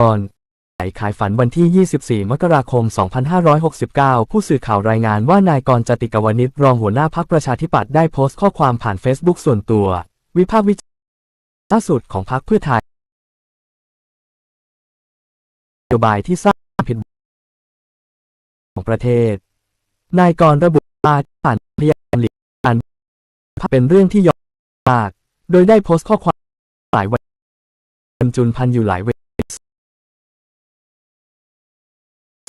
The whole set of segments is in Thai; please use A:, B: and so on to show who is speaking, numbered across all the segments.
A: ตอนขายฝันวันที่ 24 มกราคม 2569 ผู้สื่อข่าวรายงานว่านายกรจติกวนิชรองหัวหน้าพักประชาธิปัตย์ได้โพสต์ข้อความผ่าน Facebook ส่วนตัว วิพากษ์วิจารณ์ล่าสุดของพักเพื่อไทยนโยบายที่สร้างผิดของประเทศ นายกรระบุว่าผ่านพยายามหลีกการเป็นเรื่องที่ยอมมาก โดยได้โพสต์ข้อความหลายวันจุนพันอยู่หลายเว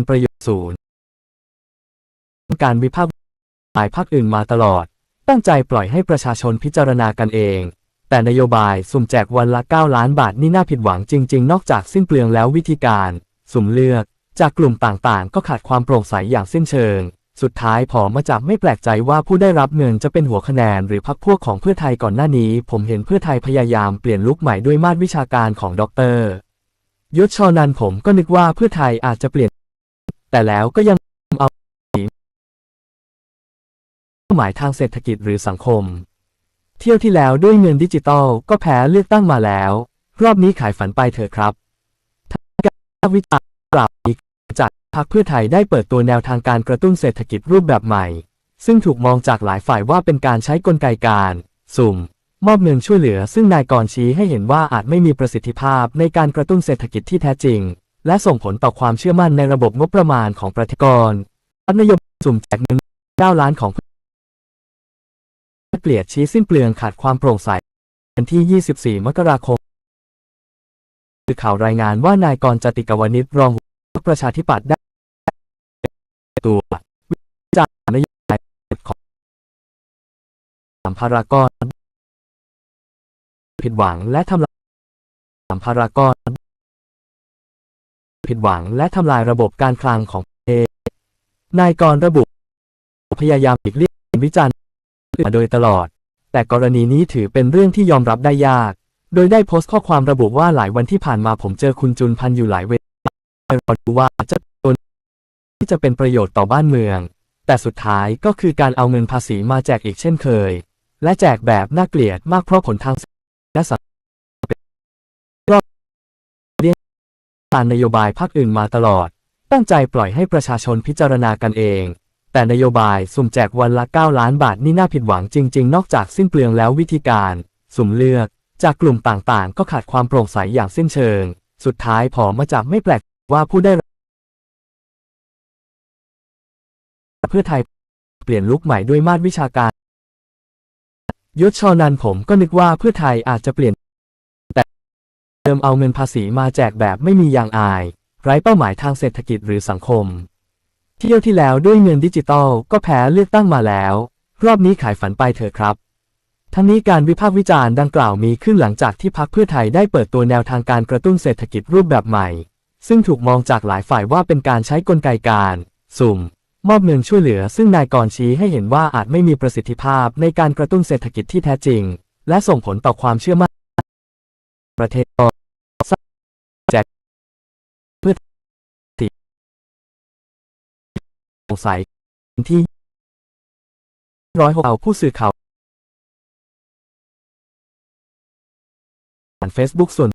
A: ประโยชน์ศูนย์การวิพากษ์หลายภาคอื่นมาตลอด ตั้งใจปล่อยให้ประชาชนพิจารณากันเอง แต่นโยบายสุ่มแจกวันละ 9 ล้านบาทนี่น่าผิดหวังจริง ๆ นอกจากสิ้นเปลืองแล้ววิธีการ สุ่มเลือก จากกลุ่มต่างๆ ก็ขาดความโปร่งใสอย่างสิ้นเชิง สุดท้ายพอมาจับไม่แปลกใจว่าผู้ได้รับเงินจะเป็นหัวคะแนนหรือพรรคพวกของเพื่อไทยก่อนหน้านี้ ผมเห็นเพื่อไทยพยายามเปลี่ยนลุคใหม่ด้วยมาตรวิชาการของดรยศชอนันผมก็นึกว่าเพื่อไทยอาจจะเปลี่ยน แต่แล้วก็ยังเอาหมายทางเศรษฐกิจหรือสังคม เที่ยวที่แล้วด้วยเงินดิจิตอลก็แพ้เลือกตั้งมาแล้ว รอบนี้ขายฝันไปเถอะครับทางการวิจารณ์กล่าวอีกจากพรรคเพื่อไทยได้เปิดตัวแนวทางการกระตุ้นเศรษฐกิจรูปแบบใหม่ ซึ่งถูกมองจากหลายฝ่ายว่าเป็นการใช้กลไกการ สุ่ม มอบเงินช่วยเหลือ ซึ่งนายกรชี้ให้เห็นว่าอาจไม่มีประสิทธิภาพในการกระตุ้นเศรษฐกิจที่แท้จริง และส่งผลต่อความเชื่อมั่นในระบบงบประมาณของประเทศกรนโยบายสุ่มแจกเงิน9ล้านของเกลียดชี้สิ้นเปลืองขาดความโปร่งใสวันที่ 24 มกราคมคือข่าวรายงานว่านายกรจติกาวนิชรองหัวหน้าประชาธิปัตย์ได้ตัววิจารณ์นโยบายของสามพารากอนผิดหวังและทำลายสามพารากอน ผิดหวังและทำลายระบบการคลังของเทนายกรระบุ พยายามหลีกเลี่ยงวิจารณ์มาโดยตลอด แต่กรณีนี้ถือเป็นเรื่องที่ยอมรับได้ยาก โดยได้โพสต์ข้อความระบุว่าหลายวันที่ผ่านมาผมเจอคุณจุนพันอยู่หลายเวทีรอดูว่าจะโดนที่จะเป็นประโยชน์ต่อบ้านเมือง แต่สุดท้ายก็คือการเอาเงินภาษีมาแจกอีกเช่นเคย และแจกแบบน่าเกลียดมากเพราะผลทางและสัง การนโยบายภาคอื่นมาตลอด ตั้งใจปล่อยให้ประชาชนพิจารณากันเอง แต่นโยบายสุ่มแจกวันละ 9 ล้านบาทนี่น่าผิดหวังจริง ๆ นอกจากสิ้นเปลืองแล้ววิธีการ สุ่มเลือก จากกลุ่มต่างๆ ก็ขาดความโปร่งใสอย่างสิ้นเชิง สุดท้ายพอมาจับไม่แปลกว่าผู้ได้รับเพื่อไทยเปลี่ยนลุคใหม่ด้วยมาตรวิชาการยศชอนันผมก็นึกว่าเพื่อไทยอาจจะเปลี่ยน เดิมเอาเงินภาษีมาแจกแบบไม่มียางอาย ไร้เป้าหมายทางเศรษฐกิจหรือสังคม เที่ยวที่แล้วด้วยเงินดิจิตอลก็แพ้เลือกตั้งมาแล้ว รอบนี้ขายฝันไปเถอะครับ ทั้งนี้การวิพากษ์วิจารณ์ดังกล่าวมีขึ้นหลังจากที่พรรคเพื่อไทยได้เปิดตัวแนวทางการกระตุ้นเศรษฐกิจรูปแบบใหม่ ซึ่งถูกมองจากหลายฝ่ายว่าเป็นการใช้กลไกการ สุ่ม มอบเงินช่วยเหลือ ซึ่งนายกรชี้ให้เห็นว่าอาจไม่มีประสิทธิภาพในการกระตุ้นเศรษฐกิจที่แท้จริง และส่งผลต่อความเชื่อมั่นประเทศ งสัยที่ร้อยหกเอาผู้สื่อข่าวผ่านเฟซบุ๊กส่วน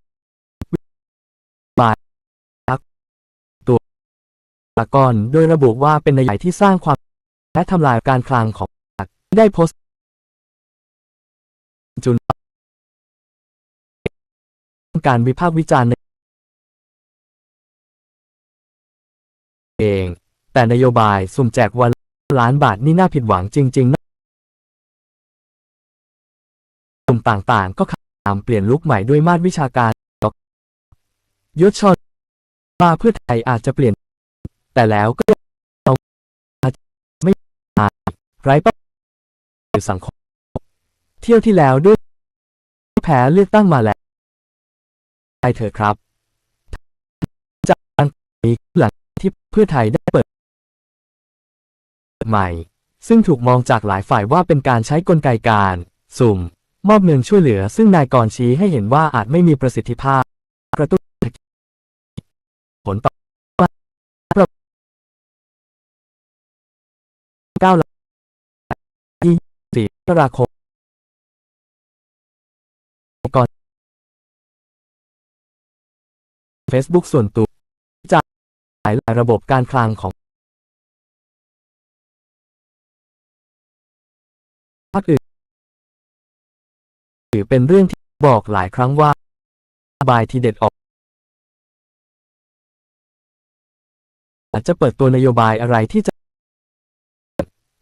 A: บายพักตัวละกรโดยระบุว่าเป็นนายใหญ่ที่สร้างความ และทำลายการคลังของได้โพสต์ จุนการวิพากษ์วิจารณ์ใน แต่นโยบายสุ่มแจกวันล้านบาทนี่น่าผิดหวังจริงๆกลุ่มต่างๆ ก็ขามเปลี่ยนลุคใหม่ด้วยมาตรวิชาการยศชอว่าเพื่อไทยอาจจะเปลี่ยน แต่แล้วก็เอาไม่าไร้ป้าหรือสังคม เที่ยวที่แล้วด้วย แพ้เลือกตั้งมาแล้วไปเถอะครับจากการมีหลังที่เพื่อไทยได้ ใหม่ ซึ่งถูกมองจากหลายฝ่ายว่าเป็นการใช้กลไกการ สุ่ม มอบเงินช่วยเหลือ ซึ่งนายกรชี้ให้เห็นว่าอาจไม่มีประสิทธิภาพ กระตุ้นเศรษฐกิจผลต่อ9ล้านที่4มกราคมก่อน Facebook ส่วนตัวจากหลายระบบการคลังของ ภาคอื่นถือเป็นเรื่องที่บอกหลายครั้งว่า บายทีเด็ดออก อาจจะเปิดตัวนโยบายอะไรที่จะ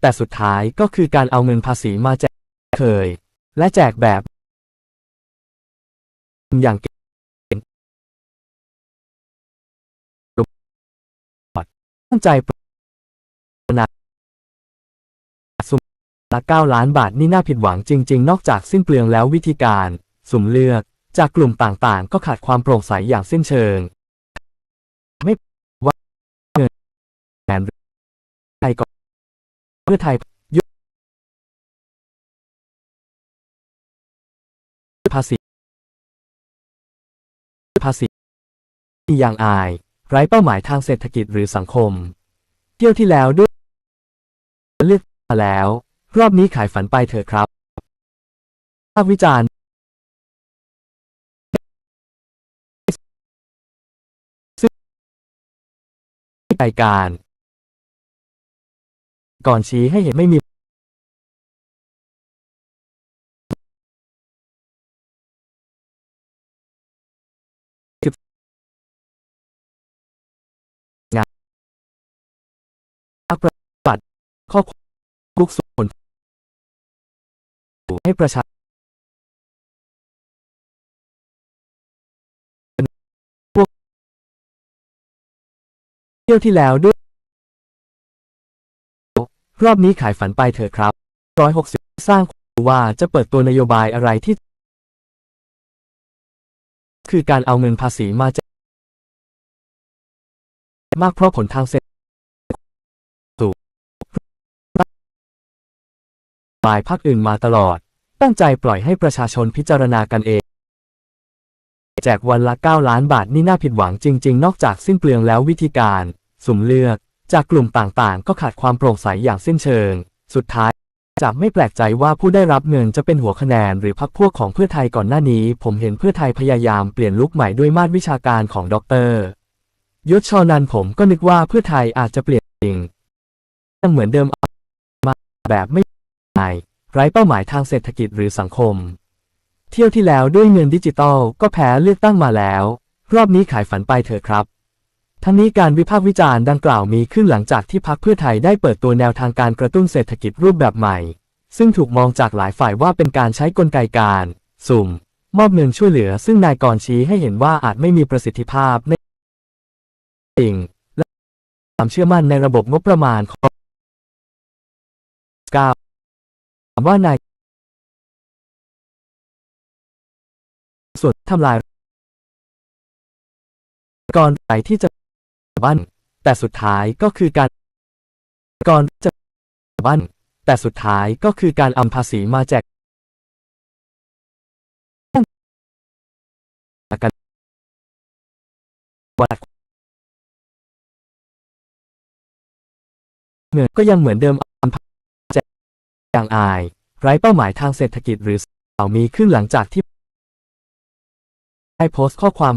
A: แต่สุดท้ายก็คือการเอาเงินภาษีมาแจกเคย และแจกแบบ อย่างเก่งตั้งใจ ละ 9 ล้านบาทนี่น่าผิดหวังจริง ๆ นอกจากสิ้นเปลืองแล้ววิธีการ สุ่มเลือก จากกลุ่มต่างๆ ก็ขาดความโปร่งใสอย่างสิ้นเชิง ไม่ว่าเงินแผนไทยก็เพื่อไทยยุบภาษีภาษีอย่างอาย ไร้เป้าหมายทางเศรษฐกิจหรือสังคม เที่ยวที่แล้วด้วยเลือกมาแล้ว รอบนี้ขายฝันไปเถอะครับภาควิจารณ์รายการ ก่อนชี้ให้เห็นไม่มี งานปฏิบัติข้อความทุกส่วน ให้ประชาพวกเที่ยวที่แล้วด้วย รอบนี้ขายฝันไปเถอะครับ160สร้างว่าจะเปิดตัวนโยบายอะไรที่ คือการเอาเงินภาษีมาแจกมากเพราะผลทางเศรษฐกิจสูงบายภาคอื่นมาตลอด ตั้งใจปล่อยให้ประชาชนพิจารณากันเอง แจกวันละ 9 ล้านบาทนี่น่าผิดหวังจริง ๆ นอกจากสิ้นเปลืองแล้ววิธีการ สุ่มเลือก จากกลุ่มต่างๆ ก็ขาดความโปร่งใสอย่างสิ้นเชิง สุดท้ายจะไม่แปลกใจว่าผู้ได้รับเงินจะเป็นหัวคะแนนหรือพรรคพวกของเพื่อไทยก่อนหน้านี้ ผมเห็นเพื่อไทยพยายามเปลี่ยนลุคใหม่ด้วยมาตรวิชาการของดรยศชอนันผมก็นึกว่าเพื่อไทยอาจจะเปลี่ยนจริงยังเหมือนเดิมมาแบบไม่ไไร้เป้าหมายทางเศรษฐกิจหรือสังคม เที่ยวที่แล้วด้วยเงินดิจิตอลก็แพ้เลือกตั้งมาแล้ว รอบนี้ขายฝันไปเถอะครับ ทั้งนี้การวิพากษ์วิจารณ์ดังกล่าวมีขึ้นหลังจากที่พรรคเพื่อไทยได้เปิดตัวแนวทางการกระตุ้นเศรษฐกิจรูปแบบใหม่ ซึ่งถูกมองจากหลายฝ่ายว่าเป็นการใช้กลไกการ สุ่ม มอบเงินช่วยเหลือ ซึ่งนายกรชี้ให้เห็นว่าอาจไม่มีประสิทธิภาพในจริงและความเชื่อมั่นในระบบงบประมาณของก้า วถามว่านายส่วนทำลายก่อนไหนที่จะบ้านแต่สุดท้ายก็คือการก่อนจะบ้านแต่สุดท้ายก็คือการเอาภาษีมาแจกกันวัดเงินก็ยังเหมือนเดิม อย่างอาย ไร้เป้าหมายทางเศรษฐกิจหรือเสามีขึ้นหลังจากที่ได้โพสต์ข้อความ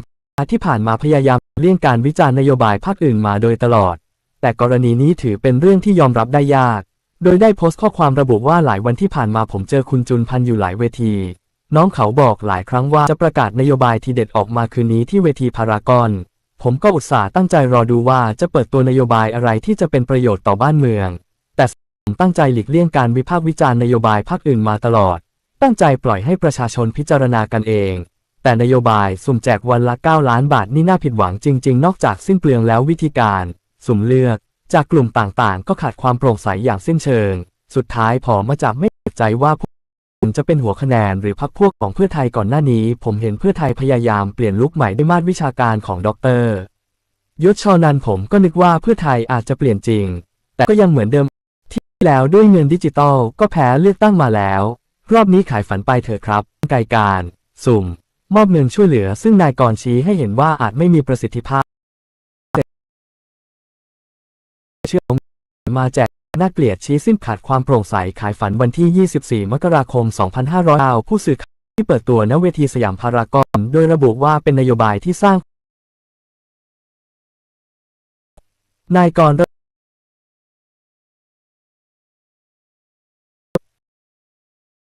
A: ที่ผ่านมาพยายามเลี่ยงการวิจารณ์นโยบายภาคอื่นมาโดยตลอด แต่กรณีนี้ถือเป็นเรื่องที่ยอมรับได้ยาก โดยได้โพสต์ข้อความระบุว่าหลายวันที่ผ่านมาผมเจอคุณจุนพันอยู่หลายเวที น้องเขาบอกหลายครั้งว่าจะประกาศนโยบายทีเด็ดออกมาคืนนี้ที่เวทีพารากอน ผมก็อุตส่าห์ตั้งใจรอดูว่าจะเปิดตัวนโยบายอะไรที่จะเป็นประโยชน์ต่อบ้านเมือง ต่ผมตั้งใจหลีกเลี่ยงการวิพากษ์วิจารณ์นโยบายภาคอื่นมาตลอด ตั้งใจปล่อยให้ประชาชนพิจารณากันเอง แต่นโยบายสุ่มแจกวันละ 9 ล้านบาทนี่น่าผิดหวังจริง ๆ นอกจากสิ้นเปลืองแล้ววิธีการ สุ่มเลือก จากกลุ่มต่างๆ ก็ขาดความโปร่งใสอย่างสิ้นเชิง สุดท้ายพอมาจับไม่แปลกใจว่าผมจะเป็นหัวคะแนนหรือพรรคพวกของเพื่อไทยก่อนหน้านี้ ผมเห็นเพื่อไทยพยายามเปลี่ยนลุคใหม่ด้วยมาตรวิชาการของดรยศชอนันผมก็นึกว่าเพื่อไทยอาจจะเปลี่ยนจริง แต่ก็ยังเหมือนเดิม ที่แล้วด้วยเงินดิจิตอลก็แพ้เลือกตั้งมาแล้ว รอบนี้ขายฝันไปเถอะครับไกลการ สุ่ม มอบเงินช่วยเหลือ ซึ่งนายกรชี้ให้เห็นว่าอาจไม่มีประสิทธิภาพเชื่อมมาแจกน่าเกลียดชี้สิ้นขาดความโปร่งใสขายฝันวันที่ 24 มกราคม 2500ผู้สื่อข่าวที่เปิดตัวณเวทีสยามพารากอนโดยระบุว่าเป็นนโยบายที่สร้าง นายกร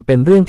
A: เป็นเรื่องที่